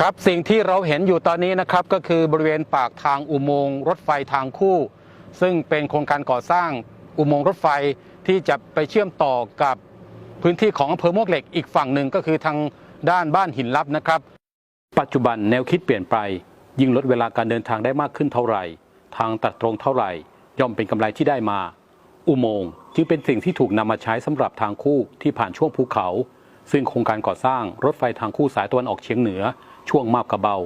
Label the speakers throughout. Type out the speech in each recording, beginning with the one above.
Speaker 1: ครับสิ่งที่เราเห็นอยู่ตอนนี้นะครับก็คือบริเวณปากทางอุโมงค์รถไฟทางคู่ ซึ่งเป็นโครงการก่อสร้างอุโมงค์รถไฟที่จะไปเชื่อมต่อกับพื้นที่ของอำเภอมวกเหล็กอีกฝั่งหนึ่งก็คือทางด้านบ้านหินลับนะครับ ปัจจุบันแนวคิดเปลี่ยนไป ยิ่งลดเวลาการเดินทางได้มากขึ้นเท่าไหร่ ทางตัดตรงเท่าไหร่ ย่อมเป็นกำไรที่ได้มา อุโมงค์จึงเป็นสิ่งที่ถูกนำมาใช้สำหรับทางคู่ที่ผ่านช่วงภูเขา ซึ่งโครงการก่อสร้างรถไฟทางคู่สายตะวันออกเฉียงเหนือ ช่วงมาบกระเบา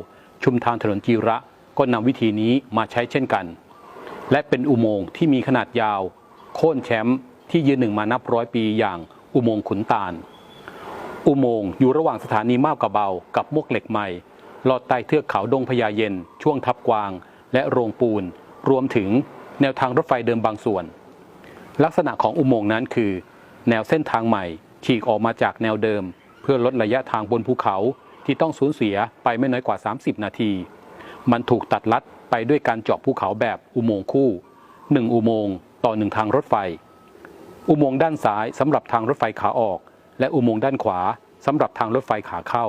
Speaker 1: ชุมทางถนนจีระก็นำวิธีนี้มาใช้เช่นกัน และเป็นอุโมงค์ที่มีขนาดยาว โค่นแชมป์ที่ยืนหนึ่งมานับร้อยปีอย่างอุโมงค์ขุนตาล อุโมงค์อยู่ระหว่างสถานีมาบกระเบากับมวกเหล็กใหม่ลอดใต้เทือกเขาดงพญาเย็น ช่วงทับกวาง และโรงปูน รวมถึงแนวทางรถไฟเดิมบางส่วน ลักษณะของอุโมงค์นั้นคือ แนวเส้นทางใหม่ ฉีกออกมาจากแนวเดิม เพื่อลดระยะทางบนภูเขาที่ต้องสูญเสียไปไม่น้อยกว่า 30 นาที มันถูกตัดลัดไปด้วยการเจาะภูเขาแบบอุโมงค์คู่1อุโมงค์ต่อ1ทางรถไฟ อุโมงค์ด้านซ้ายสำหรับทางรถไฟขาออก และอุโมงค์ด้านขวาสำหรับทางรถไฟขาเข้า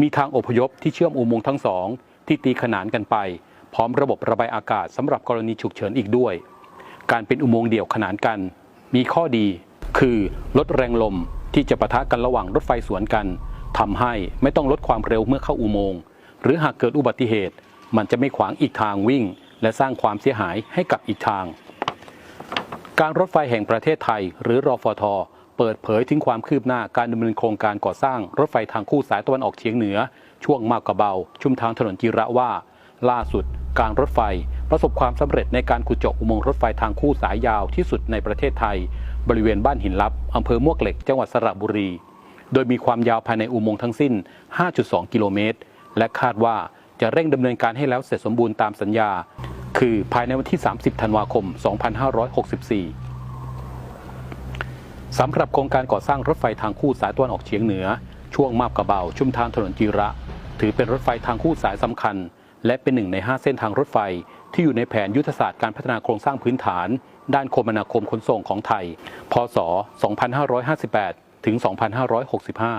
Speaker 1: มีทางอพยพที่เชื่อมอุโมงค์ทั้งสองที่ตีขนานกันไป พร้อมระบบระบายอากาศสำหรับกรณีฉุกเฉินอีกด้วย การเป็นอุโมงค์เดี่ยวขนานกัน มีข้อดี คือลดแรงลมที่จะปะทะกันระหว่างรถไฟสวนกันทำให้ไม่ต้องลดความเร็วเมื่อเข้าอุโมงค์หรือหากเกิดอุบัติเหตุ มันจะไม่ขวางอีกทางวิ่ง และสร้างความเสียหายให้กับอีกทาง การรถไฟแห่งประเทศไทย หรือรอฟทเปิดเผยถึงความคืบหน้าการดำเนินโครงการก่อสร้างรถไฟทางคู่สายตะวันออกเฉียงเหนือ ช่วงมาบกะเบา ชุมทางถนนจิระว่า ล่าสุด การรถไฟ ประสบความสำเร็จในการขุดเจาะอุโมงค์รถไฟทางคู่สายยาวที่สุดในประเทศไทย บริเวณบ้านหินลับอำเภอมวกเหล็ก จังหวัดสระบุรี โดยมีความยาวภายในอุโมงค์ทั้งสิ้น 5.2 กิโลเมตร และคาดว่าจะเร่งดำเนินการให้แล้วเสร็จสมบูรณ์ตามสัญญา คือภายในวันที่ 30 ธันวาคม 2564สำหรับโครงการก่อสร้างรถไฟทางคู่สายตะวันออกเฉียงเหนือ ช่วงมาบกระเบา ชุมทางถนนจีระ ถือเป็นรถไฟทางคู่สายสำคัญ และเป็นหนึ่งใน 5 เส้นทางรถไฟ ที่อยู่ในแผนยุทธศาสตร์การพัฒนาโครงสร้างพื้นฐาน ด้านคมนาคมขนส่งของไทย พศ 2558 ถึง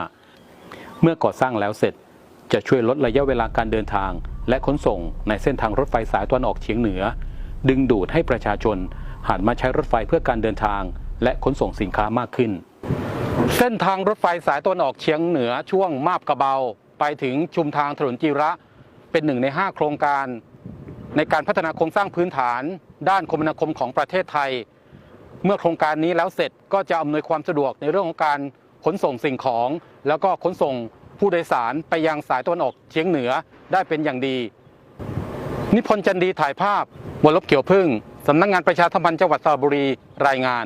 Speaker 1: 2565 เมื่อก่อสร้างแล้วเสร็จจะช่วยลดระยะเวลาการเดินทาง และขนส่งในเส้นทางรถไฟสายตะวันออกเฉียงเหนือ ดึงดูดให้ประชาชนหันมาใช้รถไฟเพื่อการเดินทาง และขนส่งสินค้ามากขึ้น เส้นทางรถไฟสายตะวันออกเฉียงเหนือช่วงมาบกระเบา ไปถึงชุมทางถนนจีระ เป็นหนึ่งใน 5 โครงการ ในการพัฒนาโครงสร้างพื้นฐาน ด้านคมนาคมของประเทศไทย เมื่อโครงการนี้แล้วเสร็จก็จะอำนวยความสะดวกในเรื่องของการขนส่งสิ่งของ แล้วก็ขนส่งผู้โดยสารไปยังสายตะวันออกเฉียงเหนือได้เป็นอย่างดี นิพนธ์จันดีถ่ายภาพวรลบเกี่ยวพึ่งสำนักงานประชาสัมพันธ์จังหวัดสระบุรีรายงาน